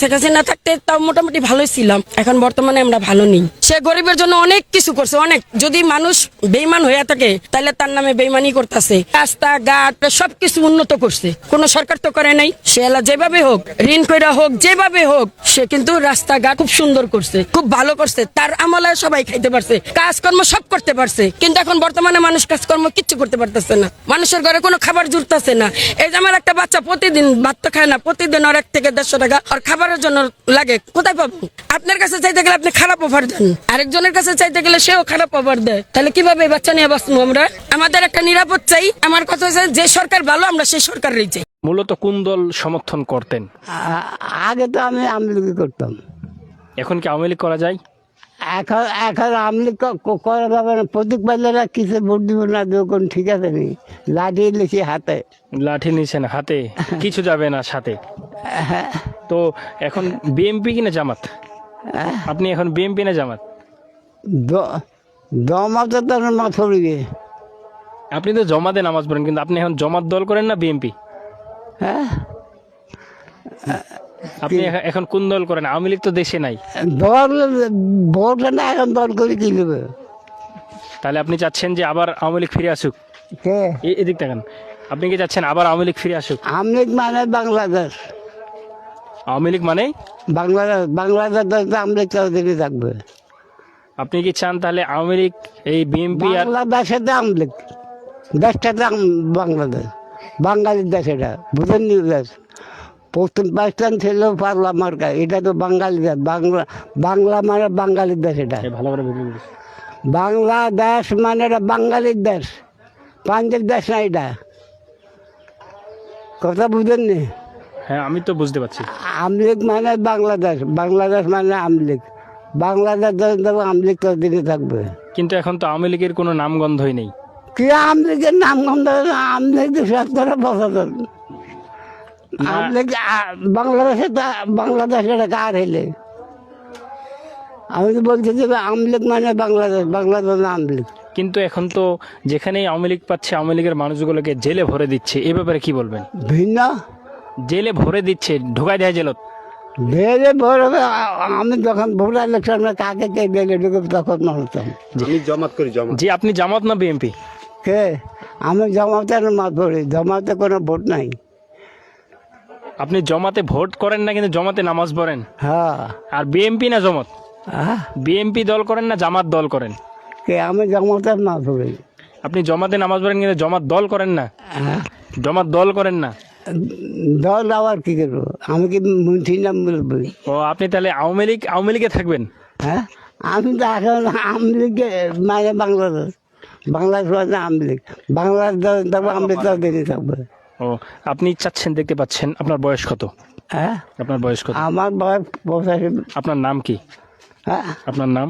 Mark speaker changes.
Speaker 1: শেখ হাসিনা থাকতে তাও মোটামুটি ছিলাম। এখন বর্তমানে আমরা ভালো নেই। সে গরিবের জন্য অনেক কিছু করছে, অনেক। যদি মানুষ বেইমান হয়ে থাকে তাহলে তার নামে বেইমানি করতেছে। রাস্তা ঘাট সবকিছু উন্নত করছে। কোন সরকার তো করে নাই। সে এলা যেভাবে হোক, ঋণ হোক, যেভাবে হোক, সে কিন্তু খুব সুন্দর করছে, খুব ভালো করছে। তার আমলে সবাই খাইতে পারছে, কাজকর্ম সব করতে পারছে। কিন্তু এখন বর্তমানে মানুষ কাজকর্ম কিচ্ছু করতে পারতেছে না। মানুষের ঘরে কোনো খাবার জুটতেছে না। এই যে আমার একটা বাচ্চা প্রতিদিন ভাত খায় না, প্রতিদিন ওর এক থেকে দেড়শো টাকা আর খাবারের জন্য লাগে কোথায় পাবো? আপনার কাছে চাইতে গেলে আপনি খারাপ অফার দেন। আরেকজনের কাছে চাইতে গেলে সেও খারাপ অফার দেয়। তাহলে কীভাবে এই বাচ্চা নিয়ে বাঁচবো আমরা? আমাদের একটা নিরাপদ চাই। আমার কথা হচ্ছে যে সরকার ভালো আমরা সেই সরকারেই চাই
Speaker 2: মূলত কোন দল সমর্থন করতেন?
Speaker 3: আগে তো আমি আমলিগি করতাম।
Speaker 2: এখন কি আওয়ামী লীগ করা যায়?
Speaker 3: এখন এখন আমলি করা যাবে না। প্রতীক বাজারা কিসে ভোট দিব না দেবো কোন ঠিক আছে নি? লাঠি লিখি হাতে।
Speaker 2: লাঠি নিছেন হাতে। কিছু যাবে না সাথে। তো এখন বিএমপি কিনা জামাত? আপনি এখন বিএমপি না জামাত?
Speaker 3: দ- দমাতে তো আমার মাথা
Speaker 2: আপনি তো জমাতে নামাজ পড়েন কিন্তু আপনি এখন জমাত দল করেন না বিএমপি
Speaker 3: হ্যাঁ।
Speaker 2: আপনি এখ- এখন কোন দল করেন? আওয়ামী লীগ তো দেশে নাই।
Speaker 3: দল ভোট না এখন দল করে কি নেবে?
Speaker 2: তাহলে আপনি চাচ্ছেন যে আবার আওয়ামী লীগ ফিরে আসুক? এদিক দেখেন আপনি কি চাচ্ছেন আবার আওয়ামী লীগ ফিরে আসুক?
Speaker 3: আমলিগ মানে বাংলাদেশ।
Speaker 2: আওয়ামী লীগ মানে
Speaker 3: বাংলাদেশ বাংলাদেশ আমলিগ চৌধুরী থাকবে।
Speaker 2: আপনি কি চান তাহলে আওয়ামী লীগ এই বিএমপি আর
Speaker 3: বাংলাদেশে তো আমলিগ দেশটা বাংলাদেশ। বাঙালির দেশ এটা। বুঝেন নি দেশ? পশ্চিম পাকিস্তান ছিল পারলা মার্কা। এটা তো বাঙালি দেশ। বাংলা বাংলা মানে বাঙালির দেশ এটা।
Speaker 2: ভালো করে বুঝিয়ে
Speaker 3: বাংলাদেশ মানে এটা বাঙালির দেশ। পাঞ্জাব দেশ না এটা। কথা বুঝেন নি?
Speaker 2: হ্যাঁ আমি তো বুঝতে পারছি।
Speaker 3: আমলিগ মানে বাংলাদেশ বাংলাদেশ মানে আমলিগ বাংলাদেশ আমলিগ দিকে থাকবে।
Speaker 2: কিন্তু এখন তো আওয়ামী লীগের কোনো নামগন্ধই নেই।
Speaker 3: কি আমলিগের নাম গন্ধ আমলিগ তো সত্তর বছর আমলিগ বাংলাদেশে তো বাংলাদেশের কার হইলে? আমি তো বলছি যে আমলিগ মানে বাংলাদেশ বাংলাদেশ মানে আমলিগ
Speaker 2: কিন্তু এখন তো যেখানেই আওয়ামী লীগ পাচ্ছে আওয়ামী লীগের মানুষগুলোকে জেলে ভরে দিচ্ছে এ ব্যাপারে কি বলবেন?
Speaker 3: ভিন্ন।
Speaker 2: জেলে ভরে দিচ্ছে ঢোকাই দেয় জেলত।
Speaker 3: বড় আমি যখন ভোট ইলেকশন কাকে কে দিলে ঢুকে তখন মারতাম
Speaker 4: আমি জমাত করি জমা
Speaker 2: যে আপনি জামাত না বিএমপি
Speaker 3: কে? আমি জমাতে মাত পড়ি জমাতে কোনো ভোট নাই।
Speaker 2: আপনি জমাতে ভোট করেন না কিন্তু জমাতে নামাজ পড়েন?
Speaker 3: হ্যাঁ।
Speaker 2: আর বিএমপি না জমাত?
Speaker 3: আহ,
Speaker 2: বিএমপি দল করেন না জামাত দল করেন?
Speaker 3: কে? আমি জমাতে মাত পড়ি
Speaker 2: আপনি জমাতে নামাজ পড়েন কিন্তু জমাত দল করেন না?
Speaker 3: হ্যাঁ।
Speaker 2: জমাত দল করেন না?
Speaker 3: দল আবার কি করব? আমি কি মুঠি নাম বলব
Speaker 2: ও আপনি তাহলে আওয়ামী লীগ আওয়ামী লীগে থাকবেন?
Speaker 3: হ্যাঁ? আমি তো এখন আমলিগে মানে বাংলাদেশ। বাংলাদেশ মানে আমলিগ বাংলাদেশ থাকব আমলিগ তো দিনই থাকবে।
Speaker 2: ও আপনি চাচ্ছেন দেখতে পাচ্ছেন আপনার বয়স কত?
Speaker 3: হ্যাঁ?
Speaker 2: আপনার বয়স কত?
Speaker 3: আমার বয়স পঁচাশি।
Speaker 2: আপনার নাম কি?
Speaker 3: হ্যাঁ?
Speaker 2: আপনার নাম?